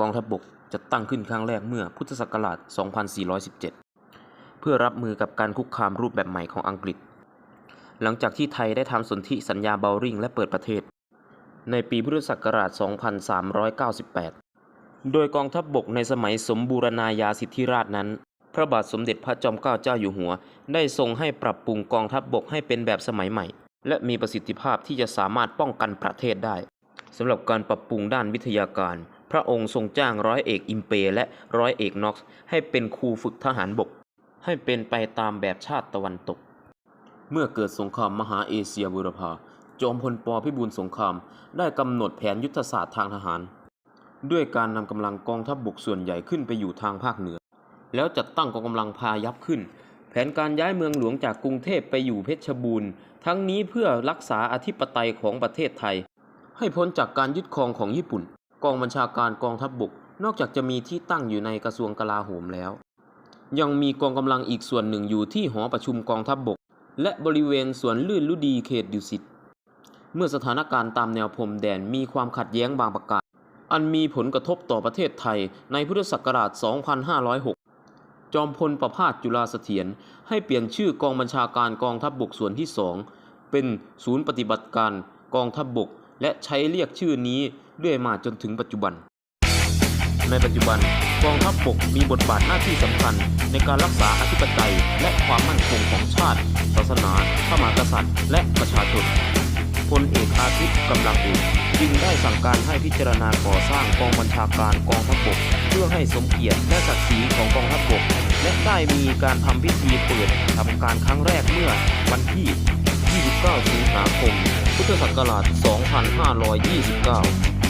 กองทัพบกจะตั้งขึ้นครั้งแรกเมื่อพุทธศักราช 2417 เพื่อรับมือกับการคุกคามรูปแบบใหม่ของอังกฤษ หลังจากที่ไทยได้ทำสนธิสัญญาเบลริงและเปิดประเทศ ในปีพุทธศักราช 2398 โดยกองทัพบกในสมัยสมบูรณาญาสิทธิราชนั้น พระบาทสมเด็จพระจอมเกล้าเจ้าอยู่หัว ได้ทรงให้ปรับปรุงกองทัพบกให้เป็นแบบสมัยใหม่ และมีประสิทธิภาพที่จะสามารถป้องกันประเทศได้สำหรับการปรับปรุงด้านวิทยาการ พระองค์ทรงจ้างร้อยเอกอิมเปและร้อยเอกน็อกซ์ให้เป็นครูฝึกทหารบก ให้เป็นไปตามแบบชาติตะวันตก เมื่อเกิดสงครามมหาเอเชียบูรพาจอมพลปพิบูลสงคราม ได้กำหนดแผนยุทธศาสตร์ทางทหาร ด้วยการนำกำลังกองทัพบบกส่วนใหญ่ขึ้นไปอยู่ทางภาคเหนือ แล้วจัดตั้งกองกำลังพายัพขึ้น แผนการย้ายเมืองหลวงจากกรุงเทพไปอยู่เพชรบูรณ์ ทั้งนี้เพื่อรักษาอธิปไตยของประเทศไทย ให้พ้นจากการยึดครองของญี่ปุ่น กองบัญชาการกองทัพบบก นอกจากจะมีที่ตั้งอยู่ในกระทรวงกลาโหมแล้ว ยังมีกองกำลังอีกส่วนหนึ่งอยู่ที่หอประชุมกองทัพบบก และบริเวณสวนลื่นลุดีเขตดุสิตเมื่อสถานการณ์ตามแนวพรมแดนมีความขัดแย้งบางประการ อันมีผลกระทบต่อประเทศไทยในพุทธศักราช 2506 จอมพลประพาสจุฬาเสถียรให้เปลี่ยนชื่อกองบัญชาการกองทัพบบกส่วนที่สองเป็นศูนย์ปฏิบัติการกองทัพบบก และใช้เรียกชื่อนี้เรื่อยมาจนถึงปัจจุบัน ในปัจจุบันกองทัพบบกมีบทบาทหน้าที่สำคัญ ในการรักษาอธิปไตยและความมั่นคงของชาติ ศาสนาพระมหากษัตริย์ และประชาชนพลเอกอาทิตย์กำลังเอกจึงได้สั่งการให้พิจารณาก่อสร้างกองบัญชาการกองทัพบก เพื่อให้สมเกียรติและศักดิ์ศรีของกองทัพบก และได้มีการทำพิธีเปิดทำการครั้งแรกเมื่อวันที่ 29 สิงหาคม พุทธศักราช 2529